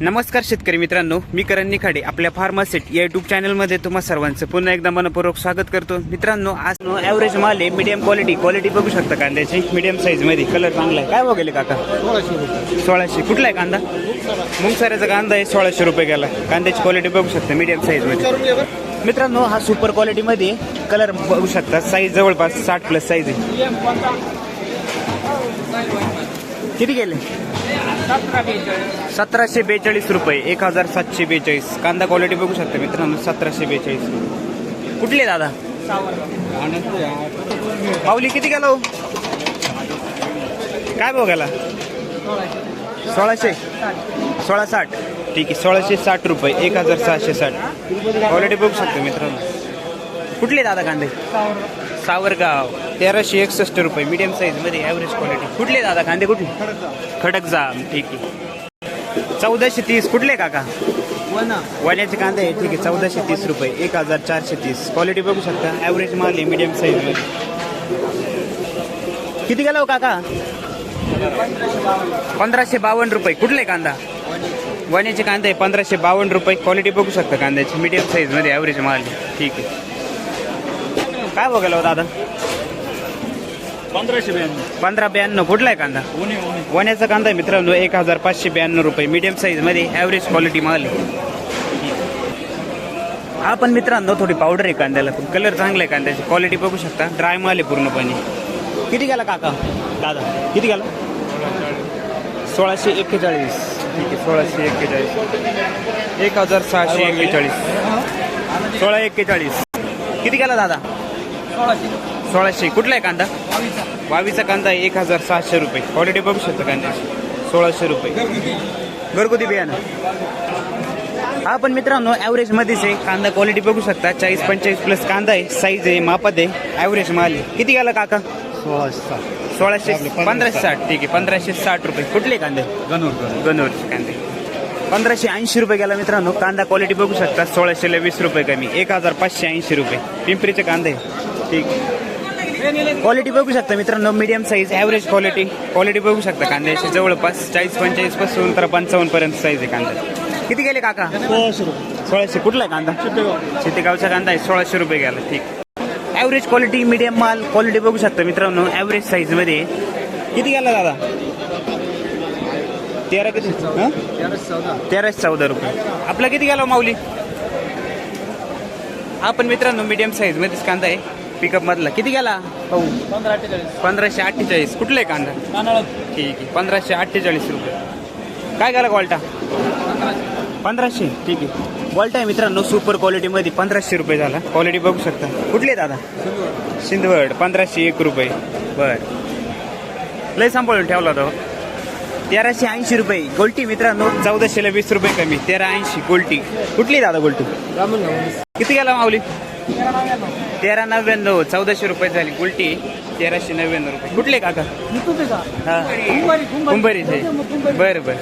नमस्कार शेतकरी मित्रांनो मी करण निखाडे आपल्या फार्मासेट या युट्यूब चॅनलमध्ये तुम्हा सर्वांचं पुन्हा एकदा मनपूर्वक स्वागत करतो. मित्रांनो आज ॲव्हरेज माल आहे मीडियम क्वालिटी क्वालिटी बघू शकता कांद्याची. मीडियम साईजमध्ये कलर चांगला आहे. काय बघेल काका? सोळाशे कुठला आहे कांदा? मुंगसाऱ्याचा कांदा आहे सोळाशे रुपये गेला. कांद्याची क्वालिटी बघू शकता मीडियम साईजमध्ये मित्रांनो हा सुपर क्वालिटीमध्ये कलर बघू शकता. साईज जवळपास साठ प्लस साईज आहे. किती गेले? सतराशे बेचाळीस. रुपये एक हजार सातशे बेचाळीस. कांदा क्वालिटी बघू शकता मित्रांनो सतराशे बेचाळीस कुठले दादा? पावली किती गेला हो? काय भाव गेला सोळाशे. सोळा साठ ठीक आहे सोळाशे साठ रुपये एक हजार सहाशे साठ. क्वालिटी बघू शकतो मित्रांनो. कुठले दादा कांदे? सावरगाव तेराशे एकसष्ट रुपये मीडियम साईजमध्ये ॲव्हरेज क्वालिटी कुठले दादा? कांदे कुठले? खडक जाम ठीक आहे. चौदाशे तीस कुठले काका? वाल्याचे कांदे आहे ठीक आहे. चौदाशे तीस रुपये. एक हजार चारशे तीस. क्वालिटी बघू शकता. ॲव्हरेज माल आहे मीडियम साईजमध्ये किती गेला हो काका? पंधराशे बावन्न रुपये. कुठले कांदा? वन्याचे कांदे पंधराशे बावन्न रुपये. क्वालिटी बघू शकता कांद्याची. मीडियम साईजमध्ये ॲव्हरेज माल ठीक आहे. काय बघायला हो दादा पंधराशे ब्याण्णव. पंधरा ब्याण्णव. कुठला आहे कांदा? वण्याचा कांदा आहे मित्रांनो एक हजार पाचशे ब्याण्णव रुपये. मीडियम साईजमध्ये ॲव्हरेज क्वालिटी माल हा पण मित्रांनो थोडी पावडर आहे कांद्याला. पण कलर चांगला आहे कांद्याची. क्वालिटी बघू शकता. ड्राय माल आहे पूर्णपणे. किती गेला काका? दादा. किती गेला? सोळाशे एक्केचाळीस. ठीक आहे सोळाशे एक्केचाळीस. एक हजार सहाशे एक्केचाळीस. सोळा एक्केचाळीस. किती गेला दादा? सोळाशे. कुठला आहे कांदा? वावीचा. कांदा आहे. एक हजार सहाशे रुपये. क्वालिटी बघू शकता कांद्याची. सोळाशे रुपये. घरगुती. बियाणं. हा पण मित्रांनो ॲव्हरेज मध्येच आहे. कांदा क्वालिटी बघू शकता. चाळीस पंचेचाळीस प्लस कांदा आहे. साईज आहे मापात आहे. ॲव्हरेज माल आहे. किती गेला काका? सोळाशे पंधराशे साठ. ठीक आहे. पंधराशे साठ रुपये. कुठले कांदे? गणवरचे कांदे. पंधराशे ऐंशी रुपये गेला मित्रांनो. कांदा क्वालिटी बघू शकता. सोळाशेला वीस रुपये कमी. एक हजार पाचशे ऐंशी रुपये. पिंपरीचे कांदे. ठीक. क्वालिटी बघू शकता मित्रांनो medium size average quality quality बघू शकता कांद्याची. जवळपास चाळीस पंचेचाळीसपासून तर पंचावन्न पर्यंत साईज आहे कांदा. किती गेले काका? सोळाशे रुपये. सोळाशे. कुठला आहे कांदा? शेतीगावचा कांदा आहे. सोळाशे रुपये गेला. ठीक. ॲव्हरेज क्वालिटी मीडियम माल क्वालिटी बघू शकता मित्रांनो ॲव्हरेज साईजमध्ये किती गेला दादा? तेरा किती? तेराशे चौदा रुपये. आपला किती गेला हो माऊली? हा पण मित्रांनो मीडियम साईजमध्येच कांदा आहे. पिकअप मधला. किती गेला? हो पंधरा अठ्ठेचाळीस पंधराशे अठ्ठेचाळीस. कुठला आहे कांदा? ठीक आहे. पंधराशे अठ्ठेचाळीस रुपये. काय गेला क्वालटा पंधराशे. ठीक आहे. क्वालिटी आहे मित्रांनो सुपर क्वालिटीमध्ये पंधराशे रुपये झाला. क्वालिटी बघू शकता. कुठले दादा? सिंधवड पंधराशे एक रुपये. बर. लय सांभाळून ठेवला तो. तेराशे ऐंशी रुपये. गोल्टी मित्रांनो चौदाशेला वीस रुपये कमी. तेरा ऐंशी. गोल्टी कुठली दादा गोल्टी किती गेला माऊली? तेरा नव्याण्णव चौदाशे रुपये झाली गुलटी. तेराशे नव्याण्णव रुपये. कुठले काका? हा. कुंभारीचे बरं बरं.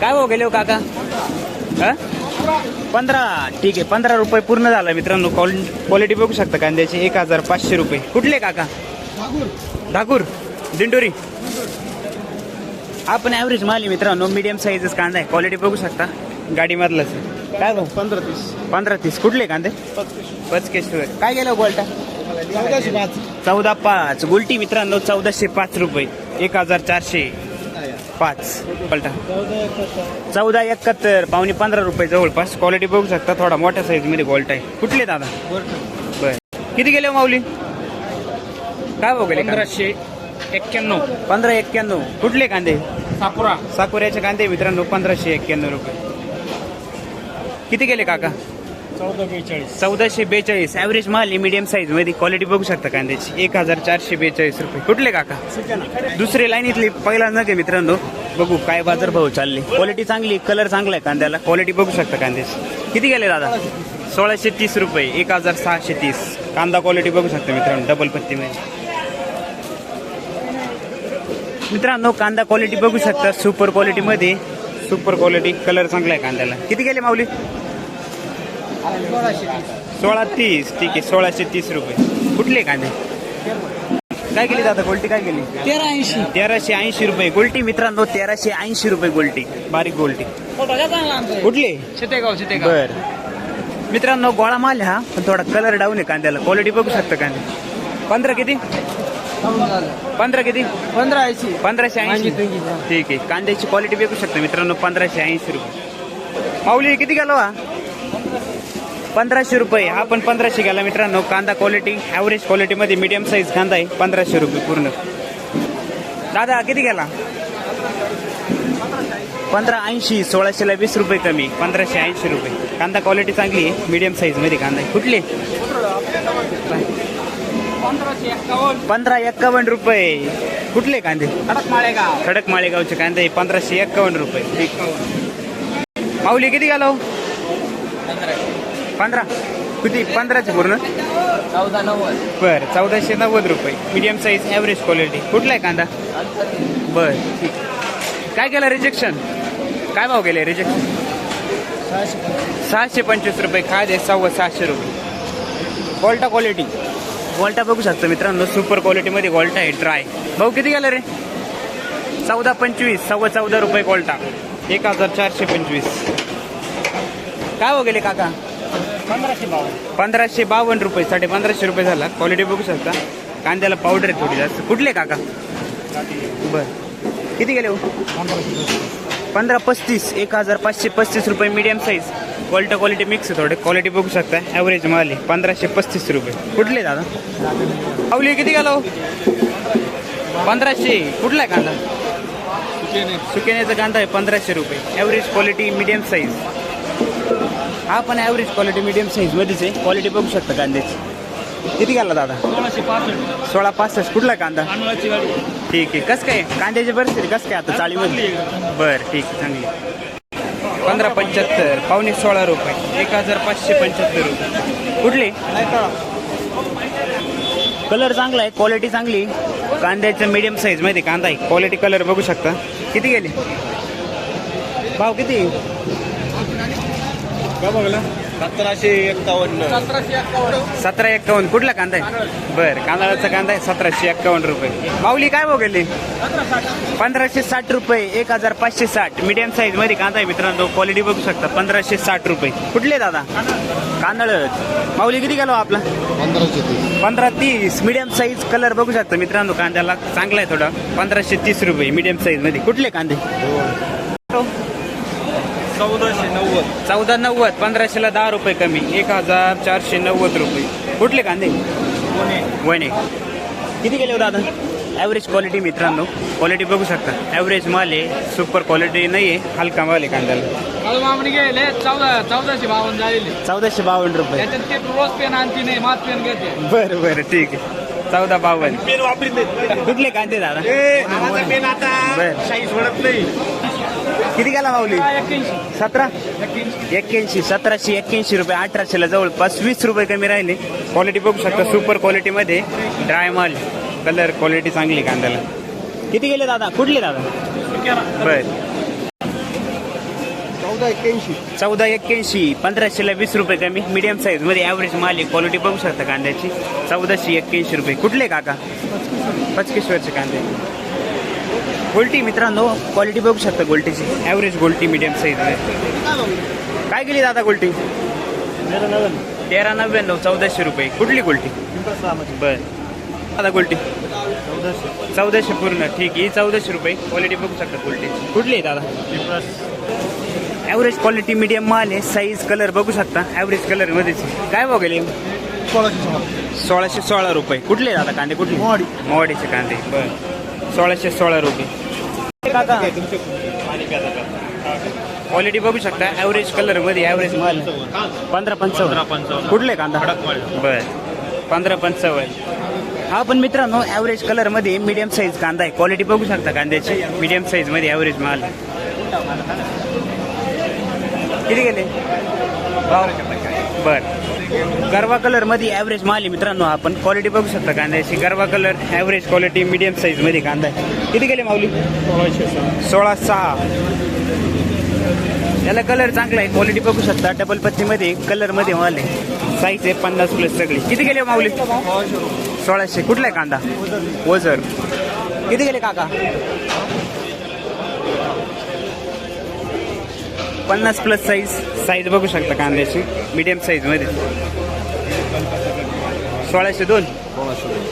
काय भाव गेले हो काका? हा? पंधरा. ठीक आहे पंधरा रुपये पूर्ण झाला मित्रांनो. क्वालिटी बघू शकता कांद्याची. एक हजार पाचशे रुपये. कुठले काका? ठाकूर. दिंडोरी. हा पण ॲव्हरेज माल मित्रांनो. मीडियम साईजच कांदा आहे. क्वालिटी बघू शकता. गाडीमधलाच. काय भाऊ? पंधरा तीस. पंधरा तीस. कुठले कांदे? पचकेश्वर काय गेलं गोल्टा चौदाशे पाच. चौदा पाच. गुलटी मित्रांनो चौदाशे पाच रुपये. एक हजार चारशे पाच. पलटा. चौदा एकाहत्तर. पावणे पंधरा रुपये जवळपास. क्वालिटी बघू शकता. थोडा मोठ्या साईजमध्ये गोल्ट आहे. कुठले दादा? बर. किती गेले हो माऊली? काय भाऊ गेले? पंधराशे एक्क्याण्णव. पंधरा एक्क्याण्णव. कुठले कांदे? सापुरा साकोऱ्याचे कांदे मित्रांनो पंधराशे एक्क्याण्णव रुपये. किती गेले काका? चौदा बेचाळीस. चौदाशे बेचाळीस. ॲव्हरेज माल आहे मीडियम साईजमध्ये क्वालिटी बघू शकता कांद्याची एक हजार चारशे बेचाळीस रुपये. कुठले काका? दुसरे लाईनीतली पहिला नग आहे मित्रांनो. बघू काय बाजार भाव चालले. क्वालिटी चांगली कलर चांगला आहे कांद्याला. क्वालिटी बघू शकता कांद्याची. किती गेले दादा? सोळाशे तीस रुपये एक हजार सहाशे तीस. कांदा क्वालिटी बघू शकता मित्रांनो डबल पत्तीमध्ये मित्रांनो कांदा क्वालिटी बघू शकता. सुपर क्वालिटीमध्ये सुपर क्वालिटी कलर चांगला आहे कांद्याला. किती गेले माऊली? सोळा तीस ठीक आहे सोळाशे तीस रुपये. कुठले कांदे? काय केली दादा गोल्टी काय केली? तेरा ऐंशी तेराशे ऐंशी रुपये गोल्टी मित्रांनो तेराशे ऐंशी रुपये गोल्टी. बारीक गोल्टी. कुठली? शेतेगाव शेतेगाव बर. मित्रांनो गोळा माल हा पण थोडा कलर डाऊन आहे कांद्याला. क्वालिटी बघू शकता कांदे. पंधरा किती? पंधरा किती? पंधरा ऐंशी. पंधराशे ऐंशी ठीक आहे. कांद्याची क्वालिटी बघू शकता मित्रांनो पंधराशे ऐंशी रुपये. माऊली किती गेलो हा? पंधराशे रुपये. हा पण पंधराशे घ्यायला मित्रांनो. कांदा क्वालिटी ॲव्हरेज क्वालिटीमध्ये मीडियम साईज कांदा आहे. पंधराशे रुपये पूर्ण. दादा किती घ्याला पंधरा ऐंशी सोळाशेला वीस रुपये कमी. पंधराशे ऐंशी रुपये. कांदा क्वालिटी चांगली आहे. मीडियम साईजमध्ये कांदा आहे. कुठली? पंधरा एक्कावन्न रुपये. कुठले कांदे? खडक माळेगाव खडक माळेगावचे कांदे पंधराशे एक्कावन्न रुपये. माऊली किती घालो पंधरा? किती? पंधराचे पूर्ण? चौदा नव्वद. बर चौदाशे नव्वद रुपये. मीडियम साईज ॲव्हरेज क्वालिटी कुठला आहे कांदा? बर ठीक. काय केलं रिजेक्शन काय भाव गेले रिजेक्शन सहाशे पंचवीस. रुपये काय दे सव्वा सहाशे रुपये. गोल्टा क्वालिटी गोल्टा बघू शकता मित्रांनो सुपर क्वालिटीमध्ये गोल्टा आहे ड्राय भाऊ किती गेला रे? चौदा पंचवीस सव्वा चौदा रुपये गोल्टा एक हजार चारशे पंचवीस. काय हो गेले काका? पंधराशे बावन्न. पंधराशे बावन्न रुपये साडे पंधराशे रुपये झाला. क्वालिटी बघू शकता. कांद्याला पावडर आहे थोडी जास्त. कुठले काका? बर. किती गेले हो? पंधरा पस्तीस एक हजार पाचशे पस्तीस रुपये medium size quality quality mix आहे थोडे. क्वालिटी बघू शकता. ॲव्हरेज माल आहे. पंधराशे पस्तीस रुपये. कुठले दादा? पावली किती गेलो पंधराशे. कुठला आहे कांदा? सुकेण्याचा कांदा आहे पंधराशे रुपये. ॲव्हरेज क्वालिटी मीडियम साईज हा पण ॲव्हरेज क्वालिटी मीडियम साईजमध्येच आहे. क्वालिटी बघू शकता कांद्याची. किती गेला दादा? सोळाशे पासष्ट. सोळा पासष्ट. कुठला कांदा? तांदळाची गाडी. ठीक आहे. कसं काय? कांद्याची परिस्थिती कसं काय आता चाळीमध्ये? बरं ठीक आहे चांगली पंधरा पंच्याहत्तर. पावणे सोळा रुपये. एक हजार पाचशे पंच्याहत्तर रुपये. कुठले? कलर चांगला आहे क्वालिटी चांगली कांद्याचं मीडियम साईजमध्ये कांदा आहे. क्वालिटी कलर बघू शकता. किती गेले? भाव किती? सतराशे एक्कावन्न सतराशे एक्कावन्न सतरा एक्कावन्न कुठला कांदा आहे? बरं कांदळाचा कांदा आहे. सतराशे एक्कावन्न रुपये. माऊली काय गेले? पंधराशे साठ. रुपये. एक हजार पाचशे साठ. मीडियम साईजमध्ये कांदा आहे मित्रांनो. क्वालिटी बघू शकता. पंधराशे साठ रुपये. कुठले दादा? कांदळ. माऊली किती गेलो आपला? पंधराशे तीस. पंधरा तीस. मीडियम साईज कलर बघू शकता मित्रांनो. कांद्याला चांगला आहे थोडा. पंधराशे तीस रुपये. मीडियम साईजमध्ये. कुठले कांदे? चौदाशे नव्वद. चौदा नव्वद पंधराशेला दहा रुपये कमी. एक हजार चारशे नव्वद रुपये. कुठले कांदे? वणे. किती गेले हो दादा? ॲव्हरेज क्वालिटी मित्रांनो. क्वालिटी बघू शकता. ॲव्हरेज माल आहे. सुपर क्वालिटी नाही आहे. हलका माल आहे कांद्याला. गेले. चौदा चौदाशे बावन्न झालेले. चौदाशे बावन्न रुपये. त्याच्यात ते रोज पेन आणती नाही मात पेन घेते. बरं बरं. ठीक आहे. चौदा बावन्न. पेन वापरीत कुठले कांदे दादा? पेन आता बरं. शाही सोडत नाही. किती गेला माऊली? सतरा? एक्क्याऐंशी. सतराशे एक्क्याऐंशी रुपये अठराशेला जवळपास वीस रुपये कमी राहिले. क्वालिटी बघू शकता सुपर क्वालिटीमध्ये ड्राय माल कलर क्वालिटी चांगली आहे कांद्याला. किती गेले दादा? कुठले दादा? बर. चौदा एक्क्याऐंशी. चौदा एक्क्याऐंशी पंधराशेला वीस रुपये कमी. मीडियम साईजमध्ये ॲव्हरेज माल आहे क्वालिटी बघू शकता कांद्याची. चौदाशे एक्क्याऐंशी रुपये. कुठले काका? पचकेश्वरचे कांदे. गोल्टी मित्रांनो क्वालिटी बघू शकता गोल्टीची. ॲव्हरेज गोल्टी मीडियम साईजमध्ये काय गेली दादा गोल्टी? तेरा नव्याण्णव चौदाशे रुपये. कुठली गोल्टी? बर. दादा गोल्टी? चौदाशे पूर्ण. ठीक आहे. चौदाशे रुपये. क्वालिटी बघू शकता गोल्टीची कुठली आहे दादा? ॲव्हरेज क्वालिटी मीडियम माल आहे. साईज कलर बघू शकता. ॲव्हरेज कलर मध्येच आहे. काय गेले? सोळाशे सोळा रुपये. कुठले दादा कांदे? कुठले. मोवाडीचे कांदे. बर. सोळाशे सोळा रुपये. काका? क्वालिटी बघू शकता. ॲव्हरेज कलरमध्ये ॲव्हरेज माल. पंधरा पंचावन्न. कुठले कांदा? बर. पंधरा पंचावन्न. हा पण मित्रांनो ॲव्हरेज कलरमध्ये मीडियम साईज कांदा आहे. क्वालिटी बघू शकता कांद्याची. मीडियम साईजमध्ये ॲव्हरेज माल किती गेले? बर. गरवा कलरमध्ये ॲव्हरेज माल आहे मित्रांनो आपण. क्वालिटी बघू शकता कांद्याची गरवा कलर ॲव्हरेज क्वालिटी मीडियम साईजमध्ये कांदा आहे. किती गेले माऊली? सोळा सहा. याला कलर चांगला आहे. क्वालिटी बघू शकता. डबल पत्तीमध्ये कलरमध्ये माल आहे. साईज आहे पन्नास प्लस सगळी. किती गेले माऊली? सोळाशे कुठला आहे कांदा? ओझर किती गेले काका? पन्नास प्लस साईज साईज बघू शकता कांद्याची. मीडियम साईजमध्ये सोळाशे दोन.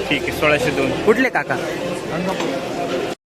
ठीक आहे सोळाशे दोन. कुठले काका?